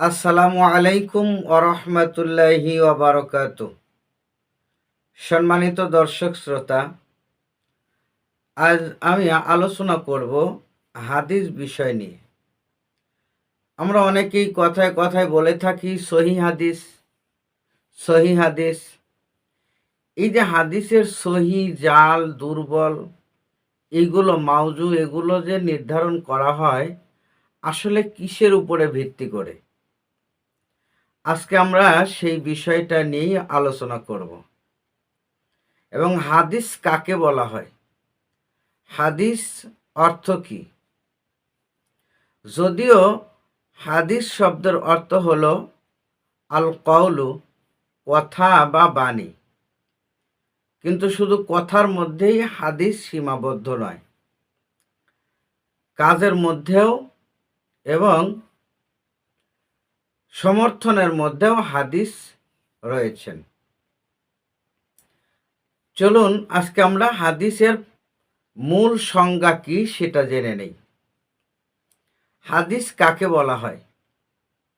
আসসালামু আলাইকুম ওরহমতুল্লাহি ওবরকাত। সম্মানিত দর্শক শ্রোতা, আজ আমি আলোচনা করব হাদিস বিষয় নিয়ে। আমরা অনেকেই কথায় কথায় বলে থাকি, সহি হাদিস সহি হাদিস। এই যে হাদিসের সহি, জাল, দুর্বল এইগুলো মাউজু এগুলো যে নির্ধারণ করা হয়, আসলে কিসের উপরে ভিত্তি করে? আজকে আমরা সেই বিষয়টা নিয়েই আলোচনা করব। এবং হাদিস কাকে বলা হয়? হাদিস অর্থ কি? যদিও হাদিস শব্দের অর্থ হল আল কৌলু কথা বা বাণী। কিন্তু শুধু কথার মধ্যেই হাদিস সীমাবদ্ধ নয়। কাজের মধ্যেও এবং সমর্থনের মধ্যেও হাদিস রয়েছেন। চলুন, আজকে আমরা হাদিসের মূল সংজ্ঞা কি সেটা জেনে নেই। হাদিস কাকে বলা হয়?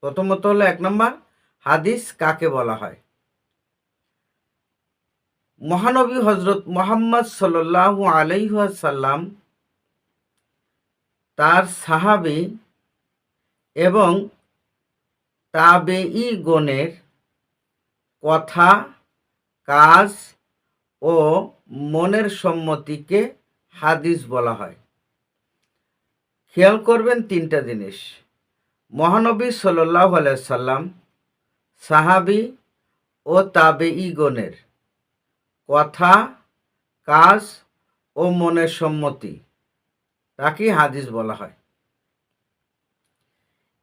প্রথমত হলো এক নম্বর, হাদিস কাকে বলা হয়? মহানবী হজরত মোহাম্মদ সাল্লাহ আলাইসাল্লাম তার সাহাবি এবং তাবেই গণের কথা, কাজ ও মনের সম্মতিকে হাদিস বলা হয়। খেয়াল করবেন তিনটা জিনিস। মহানবী সাল্লাহ সাল্লাম সাহাবি ও তাবেই গণের কথা, কাজ ও মনের সম্মতি তাকে হাদিস বলা হয়।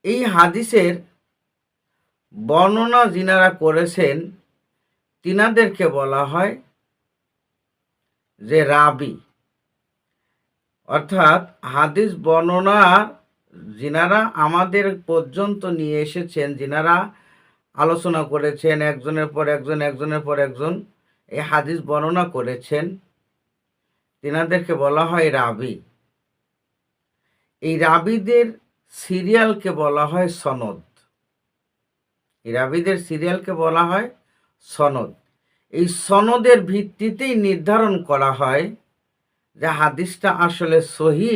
এই হাদিসের বর্ণনা যিনারা করেছেন, তিনাদেরকে বলা হয় যে রাবি। অর্থাৎ হাদিস বর্ণনা যিনারা আমাদের পর্যন্ত নিয়ে এসেছেন, যিনারা আলোচনা করেছেন, একজনের পর একজন, একজনের পর একজন এই হাদিস বর্ণনা করেছেন, তিনাদেরকে বলা হয় রাবি। এই রাবিদের সিরিয়ালকে বলা হয় সনদ। রাবিদের সিরিয়ালকে বলা হয় সনদ। এই সনদের ভিত্তিতেই নির্ধারণ করা হয় যে হাদিসটা আসলে সহি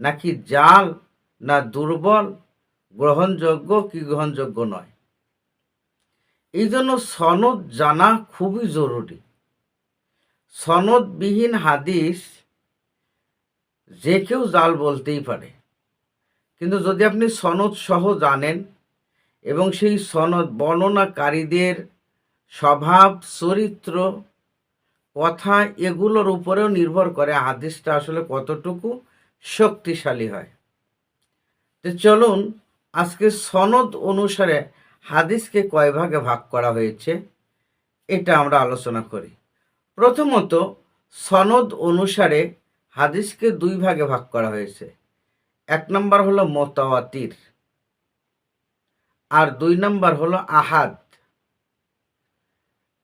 নাকি জাল না দুর্বল, গ্রহণযোগ্য কি গ্রহণযোগ্য নয়। এই জন্য সনদ জানা খুবই জরুরি। সনদবিহীন হাদিস যে কেউ জাল বলতেই পারে। কিন্তু যদি আপনি সনদ সহ জানেন এবং সেই সনদ বর্ণনাকারীদের স্বভাব, চরিত্র, কথা এগুলোর উপরেও নির্ভর করে। হাদিসটা আসলে কতটুকু শক্তিশালী হয়। তো চলুন আজকে সনদ অনুসারে হাদিসকে কয় ভাগে ভাগ করা হয়েছে, এটা আমরা আলোচনা করি। প্রথমত, সনদ অনুসারে হাদিসকে দুই ভাগে ভাগ করা হয়েছে। এক নম্বর হলো মোতাওয়াতির আর দুই নম্বর হলো আহাদ।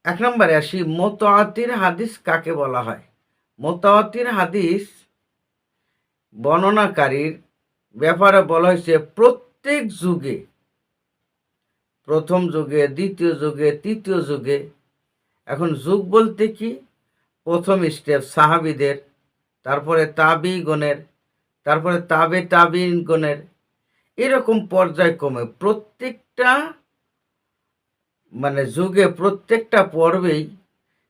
এক নম্বরে আসি মোতাতির হাদিস কাকে বলা হয়? মোতাতির হাদিস বর্ণনাকারীর ব্যাপারে বলা হয়েছে, প্রত্যেক যুগে, প্রথম যুগে, দ্বিতীয় যুগে, তৃতীয় যুগে, এখন যুগ বলতে কি? প্রথম স্টেপ সাহাবিদের, তারপরে তাবি গণের তারপরে তাবে তাবিন গণের এরকম পর্যায়ক্রমে প্রত্যেকটা মানে যুগে প্রত্যেকটা পর্বেই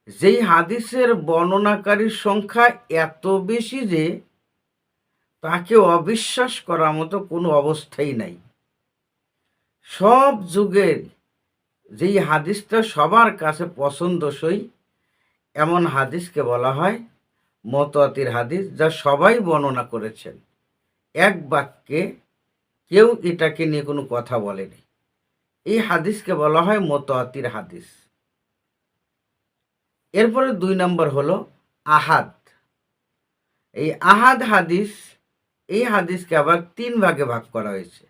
যেই হাদিসের বর্ণনাকারীর সংখ্যা এত বেশি যে তাকে অবিশ্বাস করার মতো কোনো অবস্থাই নাই। সব যুগের যেই হাদিসটা সবার কাছে পছন্দসই, এমন হাদিসকে বলা হয় মতাতির হাদিস, যা সবাই বর্ণনা করেছেন। এক বাক্যে কেউ এটাকে নিয়ে কোনো কথা বলেনি। এই হাদিসকে বলা হয় মতোয়াতির হাদিস। এরপরে দুই নম্বর হলো আহাদ। এই আহাদ হাদিস, এই হাদিসকে আবার তিন ভাগে ভাগ করা হয়েছে।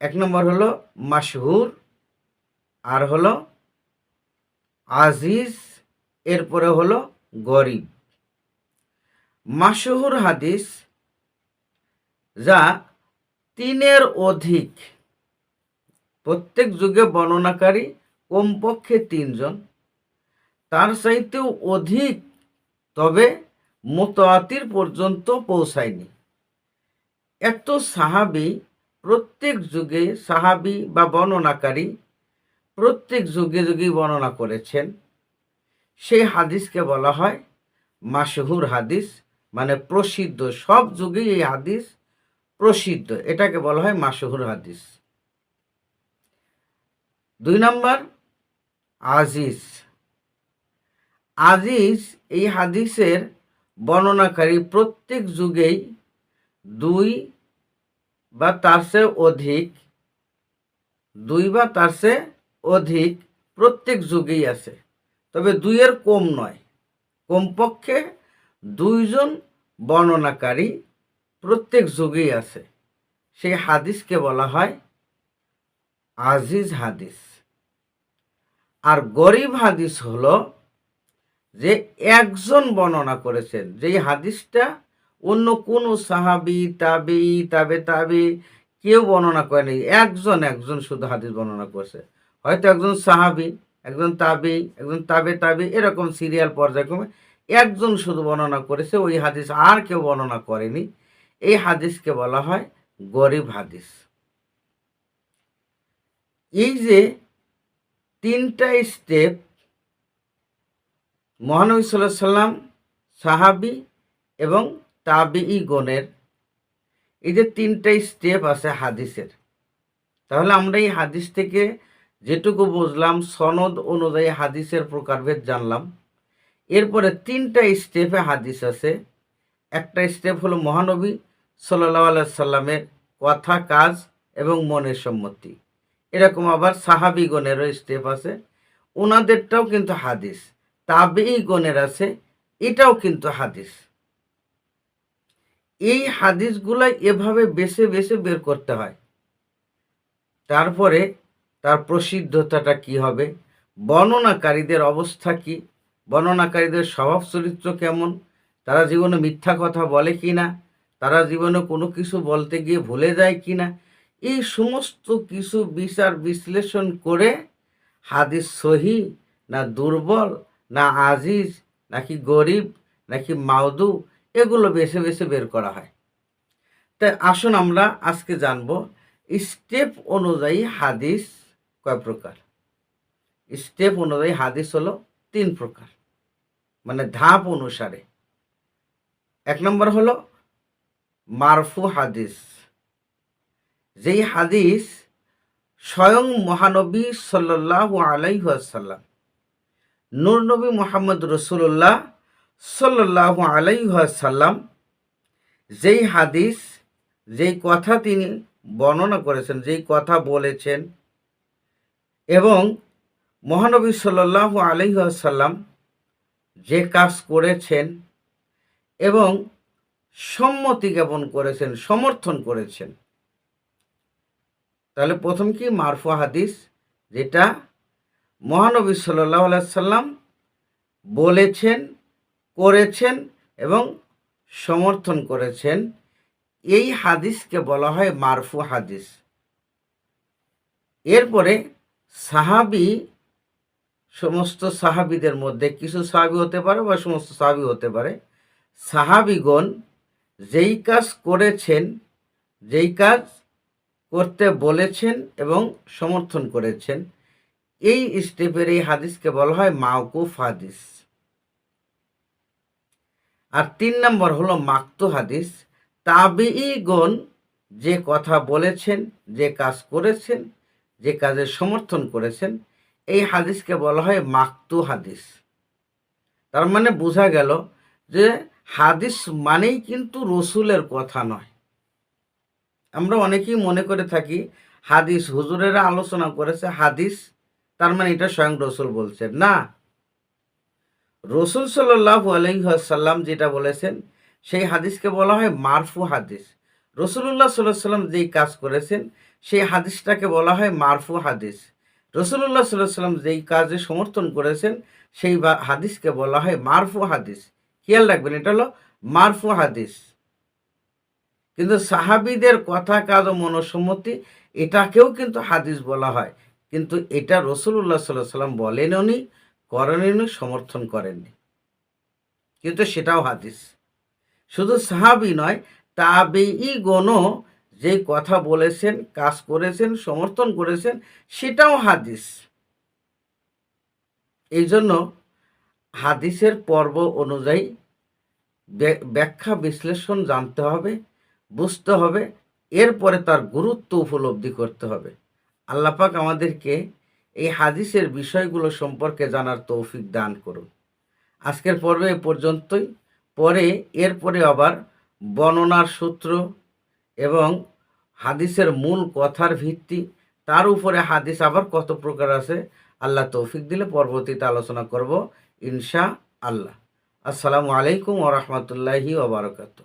এক নম্বর হলো মাসহুর আর হলো আজিজ, এরপরে হলো গরিব। মাসহুর হাদিস যা তিনের অধিক। প্রত্যেক যুগে বর্ণনাকারী কমপক্ষে তিনজন। তার চাইতেও অধিক, তবে মোতাতির পর্যন্ত পৌঁছায়নি। এত সাহাবি, প্রত্যেক যুগে সাহাবি বা বর্ণনাকারী প্রত্যেক যুগে যুগেই বর্ণনা করেছেন। সেই হাদিসকে বলা হয় মাসহুর হাদিস মানে প্রসিদ্ধ সব যুগেই এই হাদিস প্রসিদ্ধ, এটাকে বলা হয় মাসহুর হাদিস। দুই নম্বর, আজিজ। আজিজ এই হাদিসের বর্ণনাকারী প্রত্যেক যুগেই দুই বা তার চেয়ে অধিক, দুই বা তার চেয়ে অধিক প্রত্যেক যুগেই আছে। তবে দুইয়ের কম নয়। কমপক্ষে দুইজন বর্ণনাকারী প্রত্যেক যুগেই আছে। সেই হাদিসকে বলা হয় আজিজ হাদিস। আর গরিব হাদিস হলো যে একজন বর্ণনা করেছেন যেই হাদিসটা অন্য কোনো সাহাবি তাবি তাবে তাবি কেউ বর্ণনা করেনি একজন একজন শুধু হাদিস বর্ণনা করছে। হয়তো একজন সাহাবি, একজন তাবি একজন তাবে তাবি এরকম সিরিয়াল পর্যায়ক্রমে একজন শুধু বর্ণনা করেছে, ওই হাদিস আর কেউ বর্ণনা করেনি। এই হাদিসকে বলা হয় গরিব হাদিস। এই যে তিনটা স্টেপ মহানবী সাল্লাহ সাল্লাম সাহাবি এবং তাবিই গণের এই যে তিনটা স্টেপ আছে হাদিসের। তাহলে আমরা এই হাদিস থেকে যেটুকু বুঝলাম, সনদ অনুযায়ী হাদিসের প্রকারভেদ জানলাম। এরপরে তিনটা স্টেপে হাদিস আছে। একটা স্টেপ হলো মহানবী সাল্লাহ সাল্লামের কথা, কাজ এবং মনের সম্মতি। এরকম আবার সাহাবিগণেরও স্টেপ আছে। ওনাদেরটাও কিন্তু হাদিস তাবেই গণের আছে, এটাও কিন্তু হাদিস। এই হাদিসগুলাই এভাবে বেছে বেছে বের করতে হয়। তারপরে তার প্রসিদ্ধতাটা কি হবে? বর্ণনাকারীদের অবস্থা কি? বর্ণনাকারীদের স্বভাব চরিত্র কেমন? তারা জীবনে মিথ্যা কথা বলে কি না তারা জীবনে কোনো কিছু বলতে গিয়ে ভুলে যায় কি না এই সমস্ত কিছু বিচার বিশ্লেষণ করে হাদিস সহি না দুর্বল, না আজিজ, নাকি গরিব, নাকি মাউদু এগুলো বেছে বেছে বের করা হয়। তাই আসুন আমরা আজকে জানব স্টেপ অনুযায়ী হাদিস কয় প্রকার? স্টেপ অনুযায়ী হাদিস হলো তিন প্রকার মানে ধাপ অনুসারে। এক নম্বর হলো মারফু হাদিস। যেই হাদিস স্বয়ং মহানবী সাল্লাহ আলাইহাসাল্লাম নূর নবী মোহাম্মদ রসুল্লাহ সাল্লাহ আলাইহাসাল্লাম যেই হাদিস, যেই কথা তিনি বর্ণনা করেছেন, যেই কথা বলেছেন, এবং মহানবী সাল্লাহ আলহাসাল্লাম যে কাজ করেছেন, এবং সম্মতি জ্ঞাপন করেছেন, সমর্থন করেছেন। তাহলে প্রথম কি? মারফু হাদিস, যেটা মহানবী সাল্লাহ সাল্লাম বলেছেন, করেছেন এবং সমর্থন করেছেন। এই হাদিসকে বলা হয় মারফু হাদিস। এরপরে সাহাবি, সমস্ত সাহাবিদের মধ্যে কিছু সাহাবি হতে পারে বা সমস্ত সাহাবি হতে পারে। সাহাবিগণ যেই কাজ করেছেন, যেই কাজ করতে বলেছেন এবং সমর্থন করেছেন, এই স্টেপের এই হাদিসকে বলা হয় মাওকুফ হাদিস। আর তিন নম্বর হলো মাক্তু হাদিস। তাবিগণ যে কথা বলেছেন, যে কাজ করেছেন, যে কাজের সমর্থন করেছেন, এই হাদিসকে বলা হয় মাক্তু হাদিস। তার মানে বোঝা গেল যে হাদিস মানেই কিন্তু রসুলের কথা নয়। আমরা অনেকেই মনে করে থাকি, হাদিস হুজুরেরা আলোচনা করেছে, হাদিস তার মানে এটা স্বয়ং রসুল বলছেন। না। রসুল সাল্লাহ যেটা বলেছেন, সেই হাদিসকে বলা হয় মারফু হাদিস। রসুল্লাহ সাল্লাহ সাল্লাম যেই কাজ করেছেন, সেই হাদিসটাকে বলা হয় মারফু হাদিস। রসুল্লাহ সাল্লাহ সাল্লাম যেই কাজে সমর্থন করেছেন, সেই হাদিসকে বলা হয় মারফু হাদিস। খেয়াল রাখবেন, এটা হলো মারফু হাদিস। কিন্তু সাহাবিদের কথা কাজ ও মনসম্মতি, এটাকেও কিন্তু হাদিস বলা হয়। কিন্তু এটা রসুল্লাহ সাল্লাহ সাল্লাম বলেননি করেননি সমর্থন করেননি কিন্তু সেটাও হাদিস। শুধু সাহাবি নয় তাবেই গণও যে কথা বলেছেন, কাজ করেছেন, সমর্থন করেছেন, সেটাও হাদিস। এই জন্য হাদিসের পর্ব অনুযায়ী ব্য- ব্যাখ্যা বিশ্লেষণ জানতে হবে, বুঝতে হবে, এরপরে তার গুরুত্ব উপলব্ধি করতে হবে। আল্লাপাক আমাদেরকে এই হাদিসের বিষয়গুলো সম্পর্কে জানার তৌফিক দান করুন। আজকের পর্বে এ পর্যন্তই। পরে, এরপরে আবার বর্ণনার সূত্র এবং হাদিসের মূল কথার ভিত্তি, তার উপরে হাদিস আবার কত প্রকার আছে, আল্লাহ তৌফিক দিলে পরবর্তীতে আলোচনা করব। ইনশা আল্লাহ। আসসালামু আলাইকুম ওরহমতুল্লাহি ওবরাকাতু